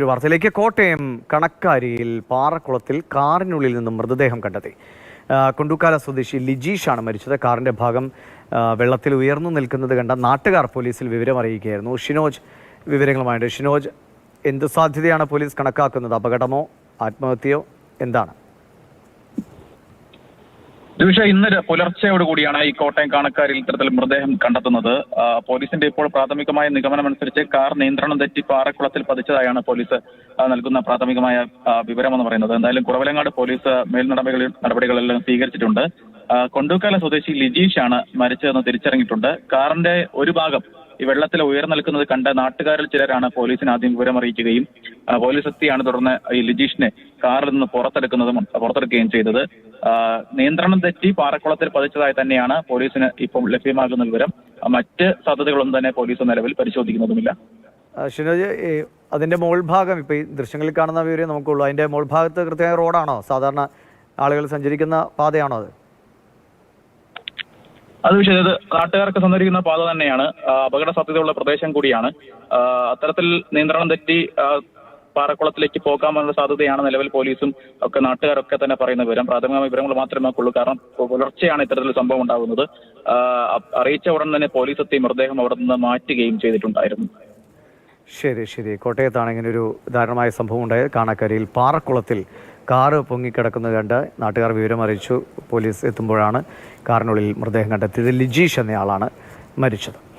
ഒരു വാർത്തയിലേക്ക്. കോട്ടയം കണക്കാരിയിൽ പാറക്കുളത്തിൽ കാറിനുള്ളിൽ നിന്നും മൃതദേഹം കണ്ടെത്തി. കുണ്ടുക്കാല സ്വദേശി ലിജീഷാണ് മരിച്ചത്. കാറിന്റെ ഭാഗം വെള്ളത്തിൽ ഉയർന്നു നിൽക്കുന്നത് കണ്ട നാട്ടുകാർ പോലീസിൽ വിവരം അറിയിക്കുകയായിരുന്നു. ഷിനോജ് വിവരങ്ങളുമായിട്ട് ഷിനോജ് എന്ത് സാധ്യതയാണ് പോലീസ് കണക്കാക്കുന്നത്? അപകടമോ ആത്മഹത്യയോ എന്താണ്? ദിവിഷ ഇന്ന് പുലർച്ചയോട് കൂടിയാണ് ഈ കോട്ടയം കാണക്കാരിൽ ഇത്തരത്തിൽ മൃതദേഹം കണ്ടെത്തുന്നത്. പോലീസിന്റെ ഇപ്പോൾ പ്രാഥമികമായ നിഗമനം അനുസരിച്ച് കാർ നിയന്ത്രണം തെറ്റി പാറക്കുളത്തിൽ പതിച്ചതായാണ് പോലീസ് നൽകുന്ന പ്രാഥമികമായ വിവരം വിവരമെന്ന് പറയുന്നത്. എന്തായാലും കുറവലങ്ങാട് പോലീസ് മേൽ നടപടികളെല്ലാം സ്വീകരിച്ചിട്ടുണ്ട്. കൊണ്ടുക്കാല സ്വദേശി ആണ് മരിച്ചതെന്ന് തിരിച്ചറിഞ്ഞിട്ടുണ്ട്. കാറിന്റെ ഒരു ഭാഗം ഈ വെള്ളത്തിൽ ഉയർന്നു നിൽക്കുന്നത് കണ്ട നാട്ടുകാരിൽ ചിലരാണ് പോലീസിന് ആദ്യം വിവരം അറിയിക്കുകയും പോലീസ് എത്തിയാണ് തുടർന്ന് ഈ ലിജീഷിനെ കാറിൽ നിന്ന് പുറത്തെടുക്കുന്നതും പുറത്തെടുക്കുകയും ചെയ്തത്. നിയന്ത്രണം തെറ്റി പാറക്കുളത്തിൽ പതിച്ചതായി തന്നെയാണ് പോലീസിന് ഇപ്പോൾ ലഭ്യമാകുന്ന വിവരം. മറ്റ് സാധ്യതകളൊന്നും തന്നെ പോലീസ് നിലവിൽ പരിശോധിക്കുന്നതുമില്ല. ഷിനോജ് അതിന്റെ മോൾ ഭാഗം ഇപ്പൊ ഈ ദൃശ്യങ്ങളിൽ കാണുന്ന വിവരം നമുക്കുള്ളൂ. അതിന്റെ മോൾ ഭാഗത്ത് കൃത്യമായ റോഡാണോ? സാധാരണ ആളുകൾ സഞ്ചരിക്കുന്ന പാതയാണോ അത്? അത് വിഷയം ഇത് നാട്ടുകാർക്ക് സഞ്ചരിക്കുന്ന പാത തന്നെയാണ്. അപകട സാധ്യതയുള്ള പ്രദേശം കൂടിയാണ്. അത്തരത്തിൽ നിയന്ത്രണം തെറ്റി പാറക്കുളത്തിലേക്ക് പോകാമെന്നുള്ള സാധ്യതയാണ് നിലവിൽ പോലീസും ഒക്കെ നാട്ടുകാരൊക്കെ തന്നെ പറയുന്ന വിവരം. പ്രാഥമിക വിവരങ്ങൾ മാത്രമേ നമുക്കുള്ളൂ. കാരണം പുലർച്ചെയാണ് ഇത്തരത്തിൽ സംഭവം ഉണ്ടാകുന്നത്. അറിയിച്ച ഉടൻ തന്നെ പോലീസ് എത്തി മൃതദേഹം അവിടെ നിന്ന് മാറ്റുകയും ചെയ്തിട്ടുണ്ടായിരുന്നു. ശരി ശരി. കോട്ടയത്താണ് ഇങ്ങനെ ഒരു ദാരുണമായ സംഭവം ഉണ്ടായത്. കാണാക്കരയിൽ പാറക്കുളത്തിൽ കാറ് പൊങ്ങിക്കിടക്കുന്നത് കണ്ട് നാട്ടുകാർ വിവരം അറിയിച്ചു. പോലീസ് എത്തുമ്പോഴാണ് കാറിനുള്ളിൽ മൃതദേഹം കണ്ടെത്തിയത്. ലിജീഷ് എന്നയാളാണ് മരിച്ചത്.